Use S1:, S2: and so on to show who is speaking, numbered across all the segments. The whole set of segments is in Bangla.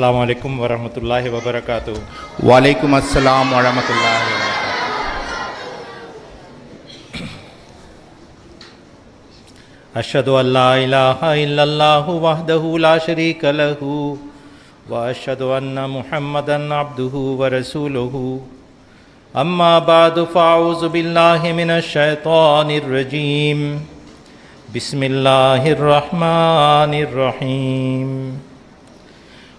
S1: अल्लाम वरहमल वबरक वालेकुम अस्सलाम वरहमल अशद ला शरीक लहू व अशद महमद अब्दू व रसूल अम्मा बादफ़ाउज़बिल्लाशैतरजीम बसमिल्लर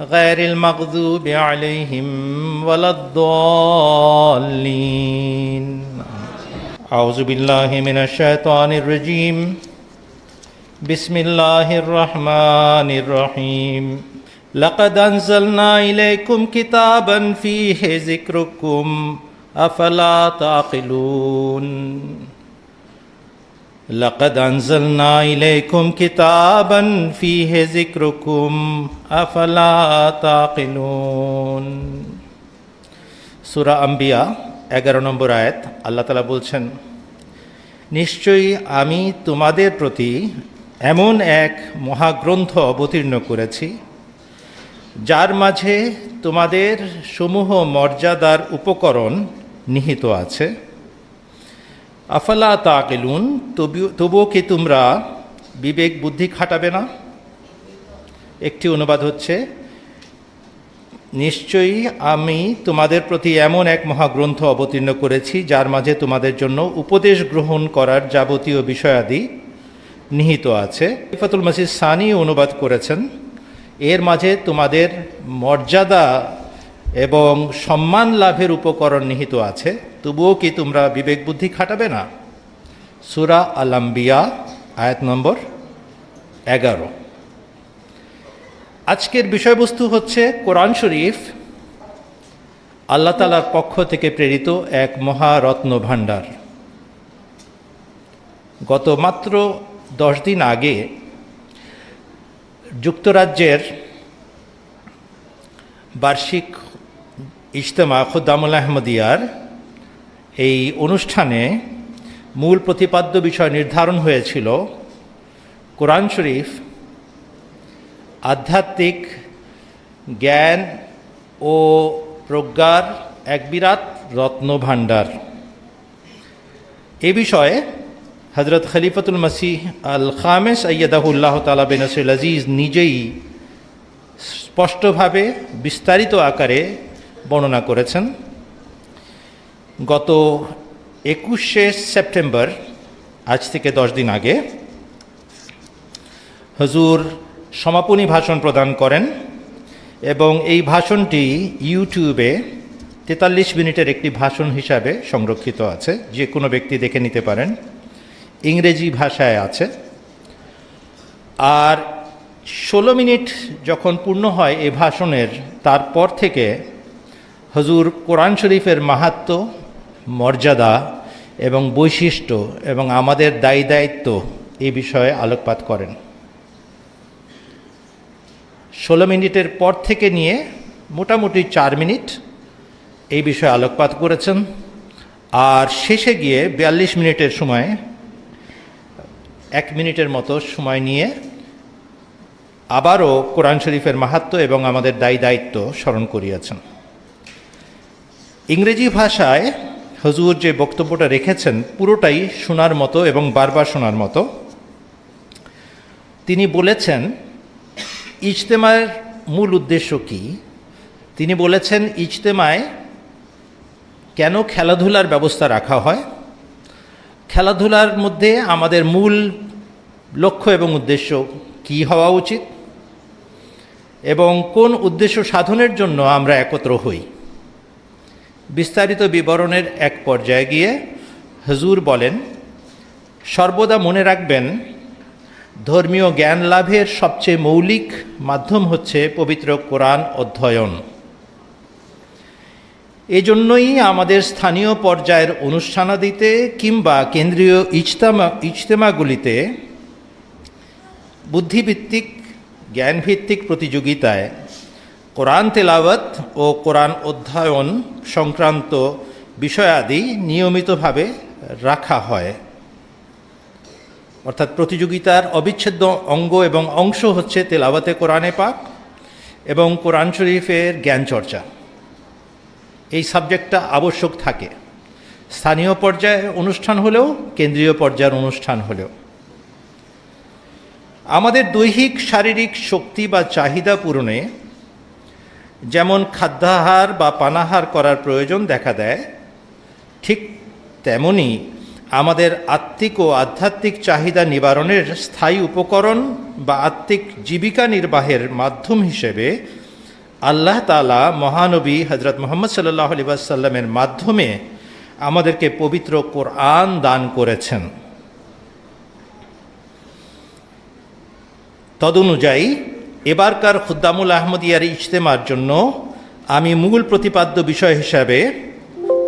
S1: غير المغضوب عليهم ولا الضالين. أعوذ بالله من الشيطان الرجيم. بسم الله الرحمن الرحيم. لقد أنزلنا إليكم كتابا فيه ذكركم أفلا تعقلون؟ لقد أنزلنا إليكم كتابا فيه ذكركم أفلا تعقلون সুরা আম্বিয়া এগারো নম্বর আয়াত আল্লাহ তালা বলছেন নিশ্চয়ই আমি তোমাদের প্রতি এমন এক মহাগ্রন্থ অবতীর্ণ করেছি যার মাঝে তোমাদের সমূহ মর্যাদার উপকরণ নিহিত আছে আফালা তাকিলুন তবুও কি তোমরা বিবেক বুদ্ধি খাটাবে না? একটি অনুবাদ হচ্ছে, নিশ্চয়ই আমি তোমাদের প্রতি এমন এক মহাগ্রন্থ অবতীর্ণ করেছি, যার মাঝে তোমাদের জন্য উপদেশ গ্রহণ করার যাবতীয় বিষয়াদি নিহিত আছে। ইফাতুল মসিদ সানি অনুবাদ করেছেন, এর মাঝে তোমাদের মর্যাদা এবং সম্মান লাভের উপকরণ নিহিত আছে, তবুও কি তোমরা বিবেক বুদ্ধি খাটাবে না? সুরা আলাম্বিয়া আয়াত নম্বর এগারো। আজকের বিষয়বস্তু হচ্ছে কোরআন শরীফ, আল্লাহ তালার পক্ষ থেকে প্রেরিত এক মহারত্ন ভাণ্ডার। গত মাত্র দশ দিন আগে যুক্তরাজ্যের বার্ষিক ইজতেমা খুদ্দামুল আহমদিয়ার এই অনুষ্ঠানে মূল প্রতিপাদ্য বিষয় নির্ধারণ হয়েছিল কোরআন শরীফ, আধ্যাত্মিক জ্ঞান ও প্রজ্ঞার এক বিরাট রত্নভাণ্ডার এ বিষয়ে হজরত খলিফতুল মসিহ আল খামেস আയ്য়াদাহুল্লাহ তালা বেনসুল আজিজ নিজেই স্পষ্টভাবে বিস্তারিত আকারে বর্ণনা করেছেন, গত একুশে সেপ্টেম্বর, আজ থেকে দশ দিন আগে, হজুর সমাপনী ভাষণ প্রদান করেন এবং এই ভাষণটি ইউটিউবে তেতাল্লিশ মিনিটের একটি ভাষণ হিসাবে সংরক্ষিত আছে, যে কোনো ব্যক্তি দেখে নিতে পারেন, ইংরেজি ভাষায় আছে। আর ষোলো মিনিট যখন পূর্ণ হয় এই ভাষণের, তারপর থেকে হজুর কোরআন শরীফের মাহাত্ম, মর্যাদা এবং বৈশিষ্ট্য এবং আমাদের দায়ী দায়িত্ব এই বিষয়ে আলোকপাত করেন। ষোলো মিনিটের পর থেকে নিয়ে মোটামুটি চার মিনিট এই বিষয়ে আলোকপাত করেছেন। আর শেষে গিয়ে বিয়াল্লিশ মিনিটের সময়, এক মিনিটের মতো সময় নিয়ে আবারও কোরআন শরীফের মাহাত্ম এবং আমাদের দায়ী দায়িত্ব স্মরণ করিয়াছেন। ইংরেজি ভাষায় হজুর যে বক্তব্যটা রেখেছেন, পুরোটাই শোনার মতো এবং বারবার শোনার মতো। তিনি বলেছেন, ইজতেমার মূল উদ্দেশ্য কি? তিনি বলেছেন, ইজতেমায় কেন খেলাধুলার ব্যবস্থা রাখা হয়? খেলাধুলার মধ্যে আমাদের মূল লক্ষ্য এবং উদ্দেশ্য কি হওয়া উচিত? এবং কোন উদ্দেশ্য সাধনের জন্য আমরা একত্র হই? বিস্তারিত বিবরণের এক পর্যায়ে গিয়ে হজুর বলেন, সর্বদা মনে রাখবেন, ধর্মীয় জ্ঞান লাভের সবচেয়ে মৌলিক মাধ্যম হচ্ছে পবিত্র কোরআন অধ্যয়ন। এজন্যই আমাদের স্থানীয় পর্যায়ের অনুষ্ঠানাদিতে কিংবা কেন্দ্রীয় ইজতেমা, ইজতেমাগুলিতে বুদ্ধিভিত্তিক, জ্ঞানভিত্তিক প্রতিযোগিতায় কোরআন তেলাওয়াত ও কোরআন অধ্যয়ন সংক্রান্ত বিষয়াদি নিয়মিতভাবে রাখা হয়। অর্থাৎ প্রতিযোগিতার অবিচ্ছেদ্য অঙ্গ এবং অংশ হচ্ছে তেলাওয়াতে কোরআনে পাক এবং কোরআন শরীফের জ্ঞান চর্চা। এই সাবজেক্টটা আবশ্যক থাকে। স্থানীয় পর্যায়ে অনুষ্ঠান হলেও, কেন্দ্রীয় পর্যায়ের অনুষ্ঠান হলেও। আমাদের দৈহিক, শারীরিক শক্তি বা চাহিদা পূরণে যেমন খাদ্যাহার বা পানাহার করার প্রয়োজন দেখা দেয়, ঠিক তেমনি আমাদের আত্মিক ও আধ্যাত্মিক চাহিদা নিবারণের স্থায়ী উপকরণ বা আত্মিক জীবিকা নির্বাহের মাধ্যম হিসেবে আল্লাহ তালা মহানবী হজরত মোহাম্মদ সাল্লাহ আলিবাসাল্লামের মাধ্যমে আমাদেরকে পবিত্র কোরআন দান করেছেন। তদনুযায়ী এবারকার খুদ্দামুল আহমদিয়ার ইজতেমার জন্য আমি মূল প্রতিপাদ্য বিষয় হিসাবে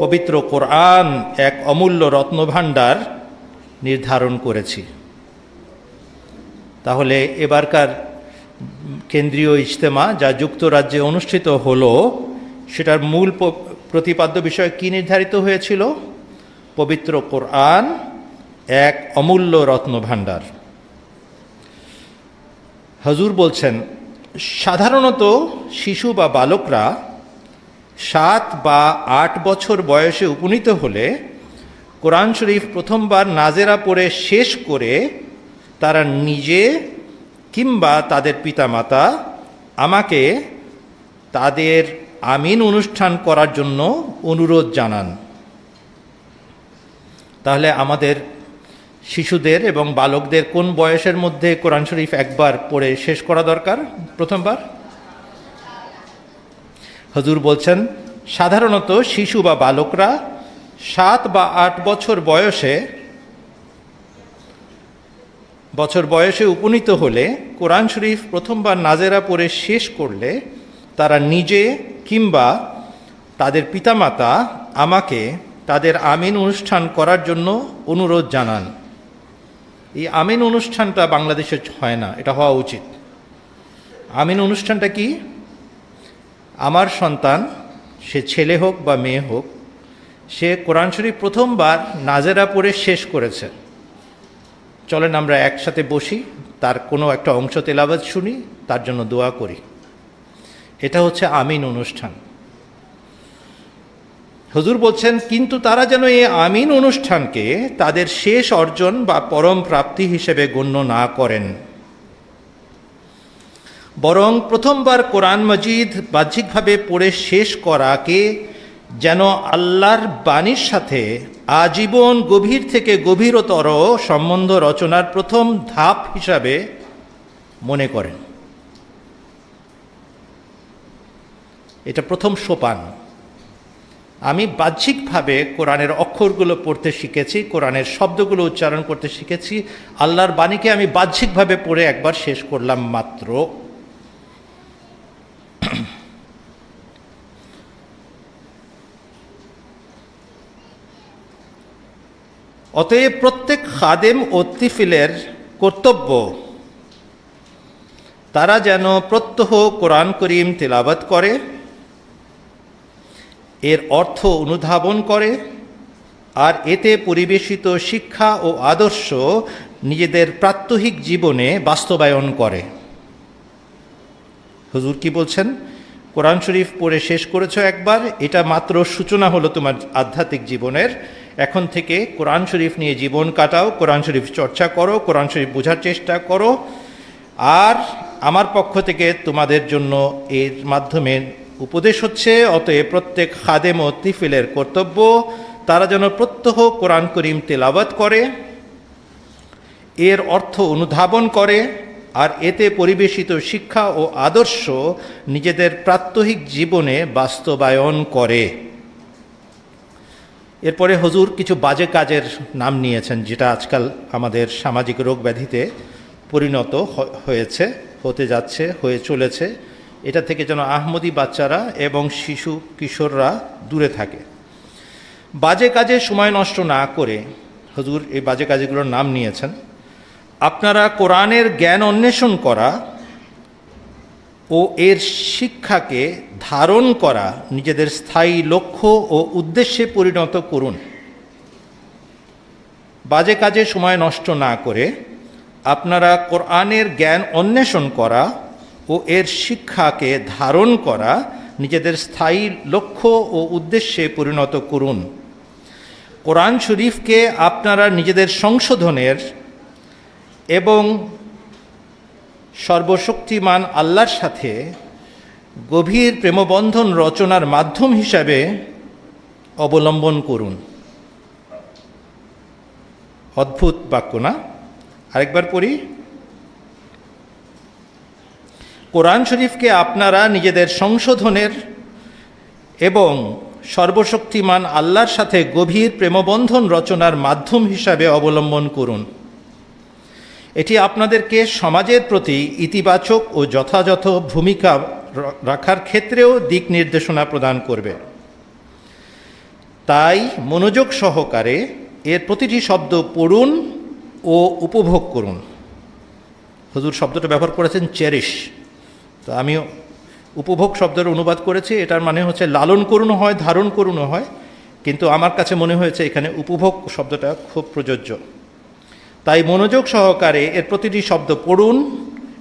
S1: পবিত্র কোরআন এক অমূল্য রত্নভাণ্ডার নির্ধারণ করেছি। তাহলে এবারকার কেন্দ্রীয় ইজতেমা যা যুক্তরাজ্যে অনুষ্ঠিত হলো, সেটার মূল প্রতিপাদ্য বিষয় কি নির্ধারিত হয়েছিল? পবিত্র কোরআন এক অমূল্য রত্নভাণ্ডার। হজুর বলছেন, সাধারণত শিশু বা বালকরা সাত বা আট বছর বয়সে উপনীত হলে কোরআন শরীফ প্রথমবার নাজেরা পড়ে শেষ করে তারা নিজে কিংবা তাদের পিতামাতা আমাকে তাদের আমিন অনুষ্ঠান করার জন্য অনুরোধ জানান। তাহলে আমাদের শিশুদের এবং বালকদের কোন বয়সের মধ্যে কোরআন শরীফ একবার পড়ে শেষ করা দরকার? প্রথমবার। হজুর বলছেন, সাধারণত শিশু বা বালকরা সাত বা আট বছর বয়সে বছর বয়সে উপনীত হলে কোরআন শরীফ প্রথমবার নাজেরা পড়ে শেষ করলে তারা নিজে কিংবা তাদের পিতামাতা আমাকে তাদের আমিন অনুষ্ঠান করার জন্য অনুরোধ জানান। এই আমিন অনুষ্ঠানটা বাংলাদেশে হয় না, এটা হওয়া উচিত। আমিন অনুষ্ঠানটা কি? আমার সন্তান, সে ছেলে হোক বা মেয়ে হোক, সে কোরআন শরীফ প্রথমবার নাজেরা পড়ে শেষ করেছে। চলেন আমরা একসাথে বসি, তার কোনো একটা অংশ তেলাবাজ শুনি, তার জন্য দোয়া করি। এটা হচ্ছে আমিন অনুষ্ঠান। হুজুর বলছেন, কিন্তু তারা যেন এই আমিন অনুষ্ঠানকে তাদের শেষ অর্জন বা পরম প্রাপ্তি হিসেবে গণ্য না করেন। বরং প্রথমবার কোরআন মজিদ বাহ্যিকভাবে পড়ে শেষ করাকে যেন আল্লাহর বাণীর সাথে আজীবন গভীর থেকে গভীরতর সম্বন্ধ রচনার প্রথম ধাপ হিসাবে মনে করেন। এটা প্রথম সোপান। আমি বাহ্যিকভাবে কোরআনের অক্ষরগুলো পড়তে শিখেছি, কোরআনের শব্দগুলো উচ্চারণ করতে শিখেছি। আল্লাহর বাণীকে আমি বাহ্যিকভাবে পড়ে একবার শেষ করলাম মাত্র। অতএব প্রত্যেক খাদেম ও তিফিলের কর্তব্য, তারা যেন প্রত্যহ কোরআন করিম তেলাবাত করে। এর অর্থ অনুধাবন করে, আর এতে পরিবেশিত শিক্ষা ও আদর্শ নিজেদের প্রাত্যহিক জীবনে বাস্তবায়ন করে। হুজুর কি বলছেন? কোরআন শরীফ পড়ে শেষ করেছ একবার, এটা মাত্র সূচনা হলো তোমার আধ্যাত্মিক জীবনের। এখন থেকে কোরআন শরীফ নিয়ে জীবন কাটাও, কোরআন শরীফ চর্চা করো, কোরআন শরীফ বোঝার চেষ্টা করো। আর আমার পক্ষ থেকে তোমাদের জন্য এর মাধ্যমে উপদেশ হচ্ছে, অতএব প্রত্যেক খাদেম ও তিফিলের কর্তব্য, তারা যেন প্রত্যহ কোরআন করিম তেলাওয়াত করে, এর অর্থ অনুধাবন করে, আর এতে পরিবেশিত শিক্ষা ও আদর্শ নিজেদের প্রাত্যহিক জীবনে বাস্তবায়ন করে। এরপরে হজুর কিছু বাজে কাজের নাম নিয়েছেন, যেটা আজকাল আমাদের সামাজিক রোগ ব্যাধিতে পরিণত হয়েছে, হতে যাচ্ছে, হয়ে চলেছে। এটা থেকে যেন আহমদি বাচ্চারা এবং শিশু কিশোররা দূরে থাকে। বাজে কাজে সময় নষ্ট না করে হুজুর এই বাজে কাজগুলোর নাম নিয়েছেন। আপনারা কোরআনের জ্ঞান অন্বেষণ করা ও এর শিক্ষাকে ধারণ করা নিজেদের স্থায়ী লক্ষ্য ও উদ্দেশ্যে পরিণত করুন। বাজে কাজে সময় নষ্ট না করে আপনারা কোরআনের জ্ঞান অন্বেষণ করা ও এর শিক্ষাকে ধারণ করা নিজেদের স্থায়ী লক্ষ্য ও উদ্দেশ্যে পরিণত করুন। কোরআন শরীফকে আপনারা নিজেদের সংশোধনের এবং সর্বশক্তিমান আল্লাহর সাথে গভীর প্রেমবন্ধন রচনার মাধ্যম হিসাবে অবলম্বন করুন। অদ্ভুত বাক্য না? আরেকবার পড়ি। কোরআন শরীফকে আপনারা নিজেদের সংশোধনের এবং সর্বশক্তিমান আল্লাহর সাথে গভীর প্রেমবন্ধন রচনার মাধ্যম হিসাবে অবলম্বন করুন। এটি আপনাদেরকে সমাজের প্রতি ইতিবাচক ও যথাযথ ভূমিকা রাখার ক্ষেত্রেও দিক নির্দেশনা প্রদান করবে। তাই মনোযোগ সহকারে এর প্রতিটি শব্দ পড়ুন ও উপভোগ করুন। হুজুর শব্দটা ব্যবহার করেছেন চেরিশ। তো আমি উপভোগ শব্দের অনুবাদ করেছি, এটার মানে হচ্ছে লালন করুন হয়, ধারণ করুন হয়, কিন্তু আমার কাছে মনে হয়েছে এখানে উপভোগ শব্দটা খুব প্রযোজ্য। তাই মনোযোগ সহকারে এর প্রতিটি শব্দ পড়ুন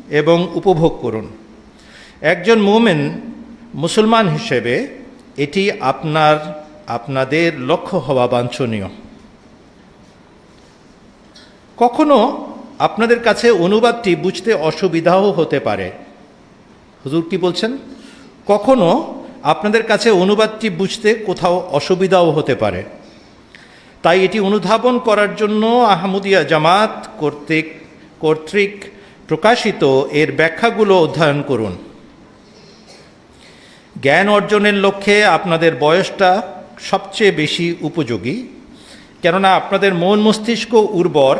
S1: এবং উপভোগ করুন। একজন মোমেন মুসলমান হিসেবে এটি আপনার, আপনাদের লক্ষ্য হওয়া বাঞ্ছনীয়। কখনো আপনাদের কাছে অনুবাদটি বুঝতে অসুবিধাও হতে পারে। হুজুর কি বলছেন? কখনো আপনাদের কাছে অনুবাদটি বুঝতে কোথাও অসুবিধাও হতে পারে। তাই এটি অনুধাবন করার জন্য আহমদিয়া জামাত কর্তৃক কর্তৃক প্রকাশিত এর ব্যাখ্যাগুলো অধ্যয়ন করুন। জ্ঞান অর্জনের লক্ষ্যে আপনাদের বয়সটা সবচেয়ে বেশি উপযোগী, কেননা আপনাদের মন মস্তিষ্ক উর্বর,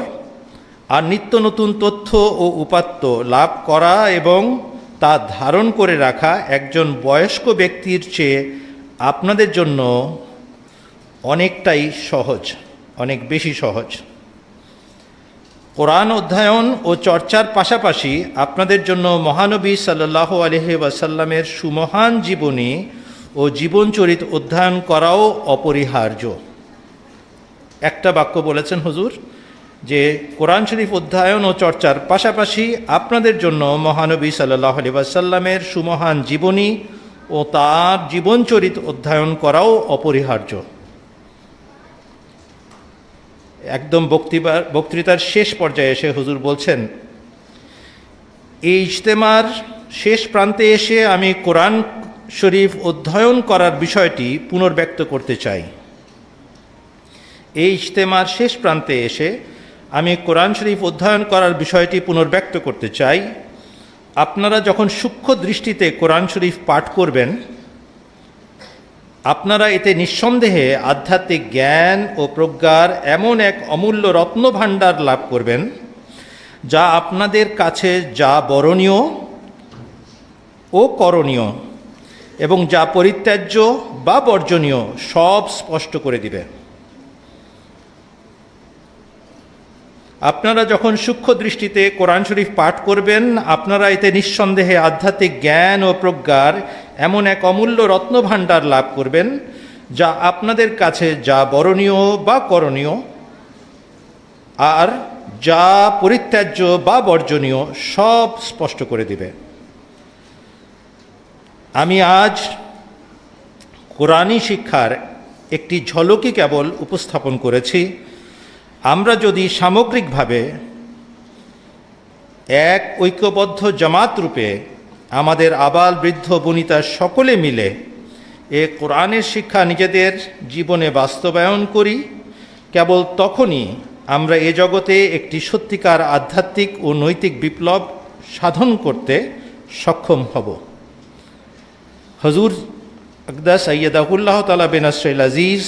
S1: আর নিত্য নতুন তথ্য ও উপাত্ত লাভ করা এবং তা ধারণ করে রাখা একজন বয়স্ক ব্যক্তির চেয়ে আপনাদের জন্য অনেকটাই সহজ, অনেক বেশি সহজ। কোরআন অধ্যয়ন ও চর্চার পাশাপাশি আপনাদের জন্য মহানবী সাল্লাহ আলহি ওয়াসাল্লামের সুমহান জীবনী ও জীবনচরিত অধ্যয়ন করাও অপরিহার্য। একটা বাক্য বলেছেন হুজুর যে কোরআন শরীফ অধ্যয়ন ও চর্চার পাশাপাশি আপনাদের জন্য মহানবী সাল্লাহ আলি ওয়াসাল্লামের সুমহান জীবনী ও তার জীবনচরিত অধ্যয়ন করাও অপরিহার্য। একদম বক্তৃতার শেষ পর্যায়ে এসে হুজুর বলছেন, এই ইজতেমার শেষ প্রান্তে এসে আমি কোরআন শরীফ অধ্যয়ন করার বিষয়টি পুনর্ব্যক্ত করতে চাই। এই ইজতেমার শেষ প্রান্তে এসে আমি কোরআন শরীফ অধ্যয়ন করার বিষয়টি পুনর্ব্যক্ত করতে চাই। আপনারা যখন সূক্ষ্ম দৃষ্টিতে কোরআন শরীফ পাঠ করবেন, আপনারা এতে নিঃসন্দেহে আধ্যাত্মিক জ্ঞান ও প্রজ্ঞার এমন এক অমূল্য রত্নভাণ্ডার লাভ করবেন, যা আপনাদের কাছে যা বরণীয় ও করণীয় এবং যা পরিত্যাজ্য বা বর্জনীয় সব স্পষ্ট করে দিবে। আপনারা যখন সূক্ষ্ম দৃষ্টিতে কোরআন শরীফ পাঠ করবেন, আপনারা এতে নিঃসন্দেহে আধ্যাত্মিক জ্ঞান ও প্রজ্ঞার এমন এক অমূল্য রত্নভাণ্ডার লাভ করবেন, যা আপনাদের কাছে যা বরণীয় বা করণীয়, আর যা পরিত্যাজ্য বা বর্জনীয় সব স্পষ্ট করে দিবে। আমি আজ কোরআনী শিক্ষার একটি ঝলকি কেবল উপস্থাপন করেছি। আমরা যদি সামগ্রিকভাবে এক ঐক্যবদ্ধ জামাত রূপে আমাদের আবাল বৃদ্ধ বনিতা সকলে মিলে এ কোরআনের শিক্ষা নিজেদের জীবনে বাস্তবায়ন করি, কেবল তখনই আমরা এ জগতে একটি সত্যিকার আধ্যাত্মিক ও নৈতিক বিপ্লব সাধন করতে সক্ষম হব। হজুর আকদা সৈয়দাহুল্লাহ তালা বেনাসরাইল আজিজ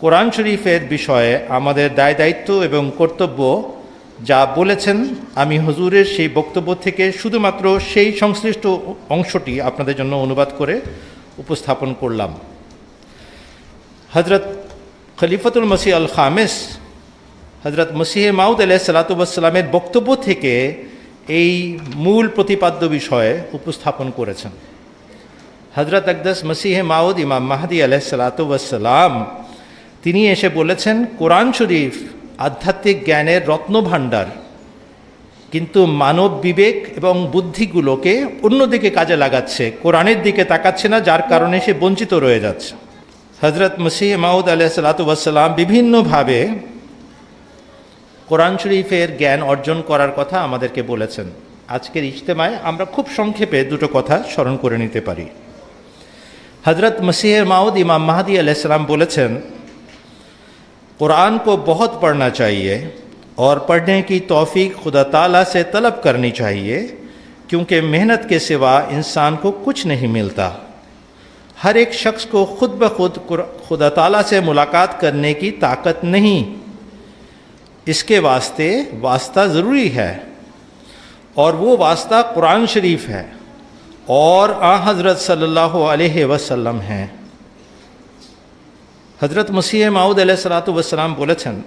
S1: কোরআন শরীফের বিষয়ে আমাদের দায় দায়িত্ব এবং কর্তব্য যা বলেছেন আমি হজুরের সেই বক্তব্য থেকে শুধুমাত্র সেই সংশ্লিষ্ট অংশটি আপনাদের জন্য অনুবাদ করে উপস্থাপন করলাম। হজরত খলিফতুল মসি আল খামেস হজরত মসিহ মাউদ আলাহ সালাতামের বক্তব্য থেকে এই মূল প্রতিপাদ্য বিষয়ে উপস্থাপন করেছেন। হজরত আকদাস মসিহ মাউদ ইমাম মাহাদি আলাহ সালাতাম তিনি এসে বলেছেন, কোরআন শরীফ আধ্যাত্মিক জ্ঞানের রত্নভাণ্ডার। কিন্তু মানব বিবেক এবং বুদ্ধিগুলোকে অন্যদিকে কাজে লাগাচ্ছে, কোরআনের দিকে তাকাচ্ছে না, যার কারণে সে বঞ্চিত রয়ে যাচ্ছে। হজরত মসিহ মাউদ আলাহ সালাতাম বিভিন্নভাবে কোরআন শরীফের জ্ঞান অর্জন করার কথা আমাদেরকে বলেছেন। আজকের ইজতেমায় আমরা খুব সংক্ষেপে দুটো কথা স্মরণ করে নিতে পারি। হজরত মসিহ মাউদ ইমাম মাহাদি আলাইসালাম বলেছেন कुरान को बहुत पढ़ना चाहिए और पढ़ने की तौफीक खुदा ताला से तलब करनी चाहिए, क्योंकि मेहनत के सिवा इंसान को कुछ नहीं मिलता। हर एक शख्स को खुद ब खुद खुदा ताला से मुलाकात करने की ताकत नहीं। इसके वास्ते वास्ता ज़रूरी है और वो वास्ता कुरान शरीफ है और आ हज़रत सल्लल्लाहु अलैहि वसल्लम हैं। হজরত মসিহ মাউদ আলাহ সালাতাম বলেছেন,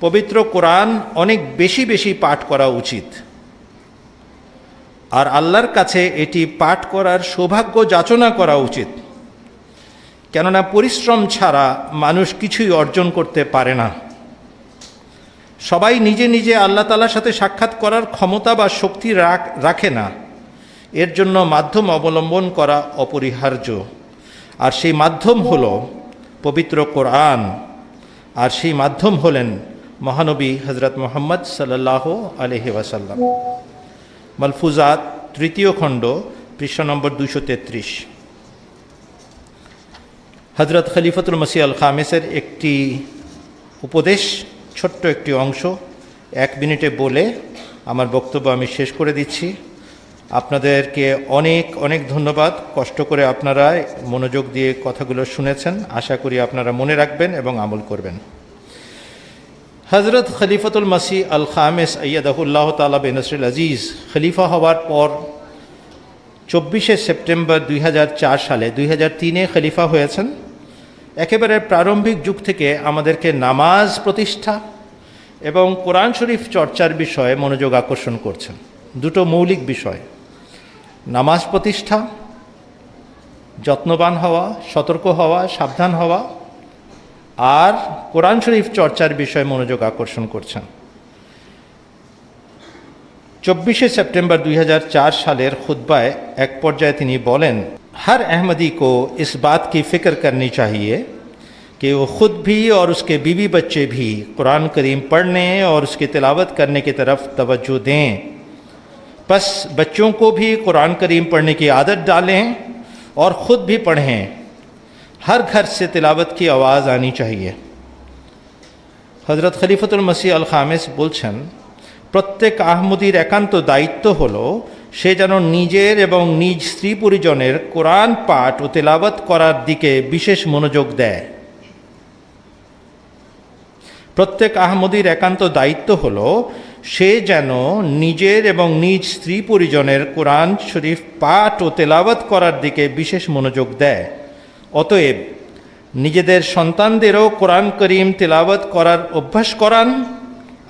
S1: পবিত্র কোরআন অনেক বেশি বেশি পাঠ করা উচিত। আর আল্লাহর কাছে এটি পাঠ করার সৌভাগ্য যাচনা করা উচিত। কেননা পরিশ্রম ছাড়া মানুষ কিছুই অর্জন করতে পারে না। সবাই নিজে নিজে আল্লাহ তালার সাথে সাক্ষাৎ করার ক্ষমতা বা শক্তি রাখে না। এর জন্য মাধ্যম অবলম্বন করা অপরিহার্য। আর সেই মাধ্যম হলো পবিত্র কোরআন আর সেই মাধ্যম হলেন মহানবী হজরত মোহাম্মদ সাল্লাহ আলহি ওয়াসাল্লাম। মালফুজাত তৃতীয় খণ্ড, পৃষ্ঠ নম্বর দুশো তেত্রিশ। হজরত খলিফতুল মসি আল খামেসের একটি উপদেশ, ছোট্ট একটি অংশ, এক মিনিটে বলে আমার বক্তব্য আমি শেষ করে দিচ্ছি। আপনাদেরকে অনেক অনেক ধন্যবাদ। কষ্ট করে আপনারা মনোযোগ দিয়ে কথাগুলো শুনেছেন। আশা করি আপনারা মনে রাখবেন এবং আমল করবেন। হজরত খলিফতুল মাসি আল খামেস আয়াদাহুল্লাহ তালা বেনসরুল আজিজ খলিফা হওয়ার পর চব্বিশে সেপ্টেম্বর দুই হাজার চার সালে দুই তিনে খলিফা হয়েছেন। একেবারে প্রারম্ভিক যুগ থেকে আমাদেরকে নামাজ প্রতিষ্ঠা এবং কোরআন শরীফ চর্চার বিষয়ে মনোযোগ আকর্ষণ করছেন। দুটো মৌলিক বিষয়। নামাজ প্রতিষ্ঠা যত্নবান হওয়া সতর্ক হওয়া সাবধান হওয়া আর কোরআন শরীফ চর্চার বিষয়ে মনোযোগ আকর্ষণ করছেন চব্বিশে সেপ্টেম্বর দুই সালের খুদ্বায় এক পর্যায়ে তিনি বলেন हर अहमदी को इस बात की फ़िक्र करनी चाहिए कि वो ख़ुद भी और उसके बीवी बच्चे भी कुरान करीम पढ़ने और उसकी तिलावत करने की तरफ तवज्जो दें बस बच्चों को भी कुरान करीम पढ़ने की आदत डालें और ख़ुद भी पढ़ें हर घर से तिलावत की आवाज़ आनी चाहिए হজরত খলিফতুল মসি আল খামেস বলছেন প্রত্যেক আহমদির একান্ত দায়িত্ব হল সে যেন নিজের এবং নিজ স্ত্রী পরিজনের কোরআন পাঠ ও তেলাওয়াত করার দিকে বিশেষ মনোযোগ দেয় প্রত্যেক আহমদির একান্ত দায়িত্ব হল সে যেন নিজের এবং নিজ স্ত্রী পরিজনের কোরআন শরীফ পাঠ ও তেলাওয়াত করার দিকে বিশেষ মনোযোগ দেয়। অতএব, নিজেদের সন্তানদেরও কোরআন করিম তেলাওয়াত করার অভ্যাস করান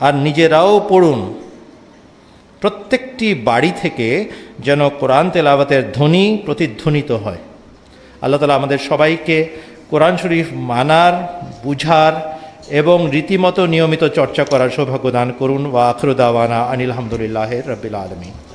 S1: আর নিজেরাও পড়ুন। প্রত্যেকটি বাড়ি থেকে যেন কোরআন তেলাওয়াতের ধ্বনি প্রতিধ্বনিত হয়। আল্লাহ তালা আমাদের সবাইকে কোরআন শরীফ মানার, বুঝার এবং রীতিমতো নিয়মিত চর্চা করার সৌভাগ্য দান করুন। ওয়া আখরুদাওয়ানা আনিল হামদুলিল্লাহ রবিল আলমী